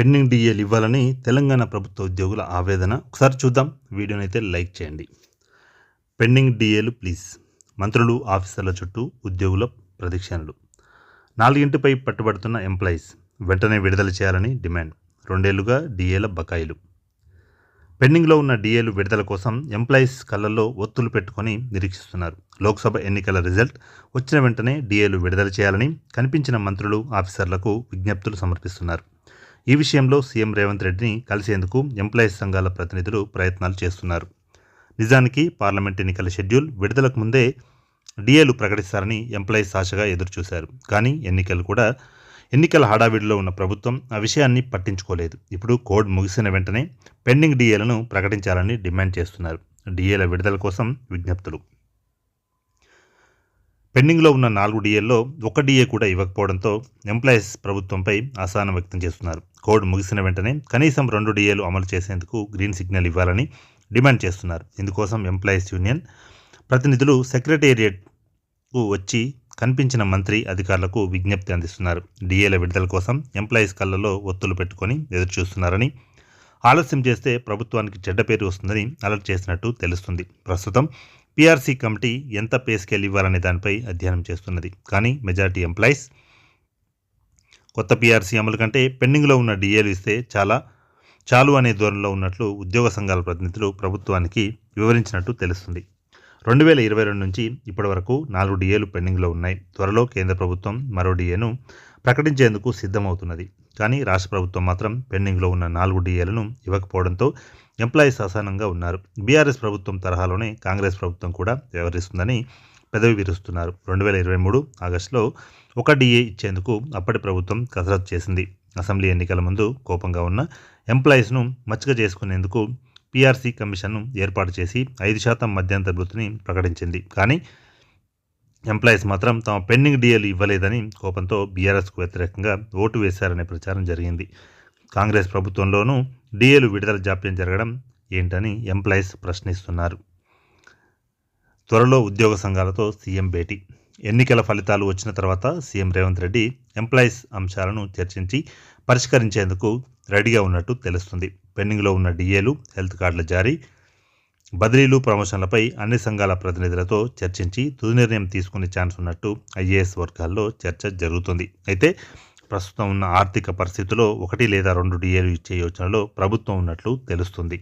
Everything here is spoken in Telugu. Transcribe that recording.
పెండింగ్ డిఏలు ఇవ్వాలని తెలంగాణ ప్రభుత్వ ఉద్యోగుల ఆవేదన. ఒకసారి చూద్దాం. వీడియోని అయితే లైక్ చేయండి. పెండింగ్ డిఏలు ప్లీజ్. మంత్రులు ఆఫీసర్ల చుట్టూ ఉద్యోగుల ప్రదక్షిణలు. నాలుగింటిపై పట్టుబడుతున్న ఎంప్లాయీస్ వెంటనే విడుదల చేయాలని డిమాండ్. రెండేళ్ళుగా డిఏల బకాయిలు. పెండింగ్లో ఉన్న డిఏలు విడుదల కోసం ఎంప్లాయీస్ కళ్ళల్లో ఒత్తులు పెట్టుకొని నిరీక్షిస్తున్నారు. లోక్సభ ఎన్నికల రిజల్ట్ వచ్చిన వెంటనే డిఏలు విడుదల చేయాలని కనిపించిన మంత్రులు ఆఫీసర్లకు విజ్ఞప్తులు సమర్పిస్తున్నారు. ఈ విషయంలో సీఎం రేవంత్ రెడ్డిని కలిసేందుకు ఎంప్లాయీస్ సంఘాల ప్రతినిధులు ప్రయత్నాలు చేస్తున్నారు. నిజానికి పార్లమెంట్ ఎన్నికల షెడ్యూల్ విడుదలకు ముందే డిఏలు ప్రకటిస్తారని ఎంప్లాయీస్ ఆశగా ఎదురుచూశారు. కానీ ఎన్నికలు కూడా ఎన్నికల హడావిడిలో ఉన్న ప్రభుత్వం ఆ విషయాన్ని పట్టించుకోలేదు. ఇప్పుడు కోడ్ ముగిసిన వెంటనే పెండింగ్ డిఏలను ప్రకటించాలని డిమాండ్ చేస్తున్నారు. డిఏల విడుదల కోసం విజ్ఞప్తులు. పెండింగ్లో ఉన్న నాలుగు డిఏల్లో ఒక డిఏ కూడా ఇవ్వకపోవడంతో ఎంప్లాయీస్ ప్రభుత్వంపై అసహనం వ్యక్తం చేస్తున్నారు. కోడ్ ముగిసిన వెంటనే కనీసం రెండు డిఏలు అమలు చేసేందుకు గ్రీన్ సిగ్నల్ ఇవ్వాలని డిమాండ్ చేస్తున్నారు. ఇందుకోసం ఎంప్లాయీస్ యూనియన్ ప్రతినిధులు సెక్రటేరియట్కు వచ్చి కనిపించిన మంత్రి అధికారులకు విజ్ఞప్తి అందిస్తున్నారు. డిఏల విడుదల కోసం ఎంప్లాయీస్ కళ్ళలో ఒత్తులు పెట్టుకొని ఎదురుచూస్తున్నారని ఆలస్యం చేస్తే ప్రభుత్వానికి చెడ్డ పేరు వస్తుందని అలర్ట్ చేసినట్టు తెలుస్తుంది. ప్రస్తుతం పీఆర్సీ కమిటీ ఎంత పే స్కేల్ ఇవ్వాలనే దానిపై అధ్యయనం చేస్తున్నది. కానీ మెజారిటీ ఎంప్లాయీస్ కొత్త పీఆర్సీ అమలు కంటే పెండింగ్లో ఉన్న డిఏలు ఇస్తే చాలా చాలు అనే ధోరణిలో ఉన్నట్లు ఉద్యోగ సంఘాల ప్రతినిధులు ప్రభుత్వానికి వివరించినట్టు తెలుస్తుంది. రెండు వేల ఇరవై రెండు నుంచి ఇప్పటి వరకు నాలుగు డిఏలు పెండింగ్లో ఉన్నాయి. త్వరలో కేంద్ర ప్రభుత్వం మరో డిఏను ప్రకటించేందుకు సిద్ధమవుతున్నది. కానీ రాష్ట్ర ప్రభుత్వం మాత్రం పెండింగ్లో ఉన్న నాలుగు డిఏలను ఇవ్వకపోవడంతో ఎంప్లాయీస్ అసహనంగా ఉన్నారు. బీఆర్ఎస్ ప్రభుత్వం తరహాలోనే కాంగ్రెస్ ప్రభుత్వం కూడా వ్యవహరిస్తుందని పెదవి విరుస్తున్నారు. రెండు వేల ఇరవై మూడు ఆగస్టులో ఒక డిఏ ఇచ్చేందుకు అప్పటి ప్రభుత్వం కసరత్తు చేసింది. అసెంబ్లీ ఎన్నికల ముందు కోపంగా ఉన్న ఎంప్లాయీస్ను మచ్చిక చేసుకునేందుకు పీఆర్సీ కమిషన్ను ఏర్పాటు చేసి ఐదు శాతం మధ్యంతర వృత్తిని ప్రకటించింది. కానీ ఎంప్లాయీస్ మాత్రం తమ పెండింగ్ డిఏలు ఇవ్వలేదని కోపంతో బీఆర్ఎస్కు వ్యతిరేకంగా ఓటు వేశారనే ప్రచారం జరిగింది. కాంగ్రెస్ ప్రభుత్వంలోనూ డిఏలు విడుదల జాప్యం జరగడం ఏంటని ఎంప్లాయీస్ ప్రశ్నిస్తున్నారు. త్వరలో ఉద్యోగ సంఘాలతో సీఎం భేటీ. ఎన్నికల ఫలితాలు వచ్చిన తర్వాత సీఎం రేవంత్ రెడ్డి ఎంప్లాయీస్ అంశాలను చర్చించి పరిష్కరించేందుకు రెడీగా ఉన్నట్టు తెలుస్తుంది. పెండింగ్లో ఉన్న డిఏలు హెల్త్ కార్డుల జారీ బదిలీలు ప్రమోషన్లపై అన్ని సంఘాల ప్రతినిధులతో చర్చించి తుది నిర్ణయం తీసుకునే ఛాన్స్ ఉన్నట్టు ఐఏఎస్ వర్గాల్లో చర్చ జరుగుతుంది. అయితే ప్రస్తుతం ఉన్న ఆర్థిక పరిస్థితిలో ఒకటి లేదా రెండు డిఏలు ఇచ్చే యోచనలో ప్రభుత్వం ఉన్నట్లు తెలుస్తుంది.